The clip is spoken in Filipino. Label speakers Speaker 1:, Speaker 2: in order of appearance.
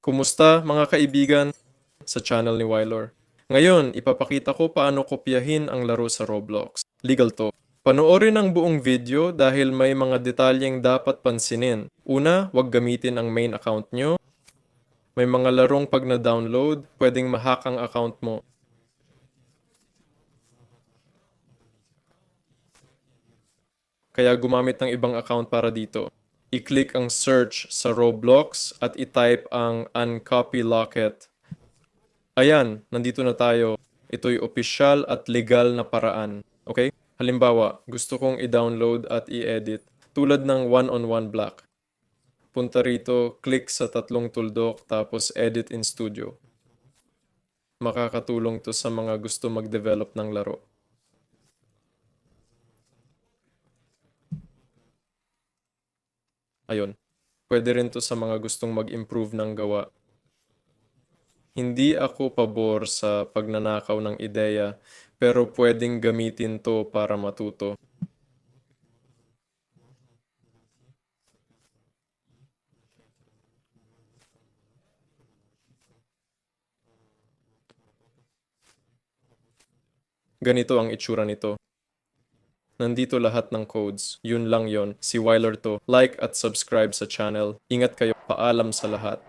Speaker 1: Kumusta mga kaibigan sa channel ni Wylor? Ngayon, ipapakita ko paano kopyahin ang laro sa Roblox. Legal to. Panoorin ang buong video dahil may mga detalyeng dapat pansinin. Una, huwag gamitin ang main account nyo. May mga larong pag na-download, pwedeng mahack ang account mo. Kaya gumamit ng ibang account para dito. I-click ang search sa Roblox at i-type ang uncopy locket. Ayan, nandito na tayo. Ito'y opisyal at legal na paraan. Okay? Halimbawa, gusto kong i-download at i-edit tulad ng one-on-one black. Punta rito, click sa tatlong tuldok, tapos edit in studio. Makakatulong to sa mga gusto mag-develop ng laro. Ayun. Pwede rin to sa mga gustong mag-improve ng gawa. Hindi ako pabor sa pagnanakaw ng ideya, pero pwedeng gamitin to para matuto. Ganito ang itsura nito. Nandito lahat ng codes. Yun lang yon. Si Wyler to. Like at subscribe sa channel. Ingat kayo. Paalam sa lahat.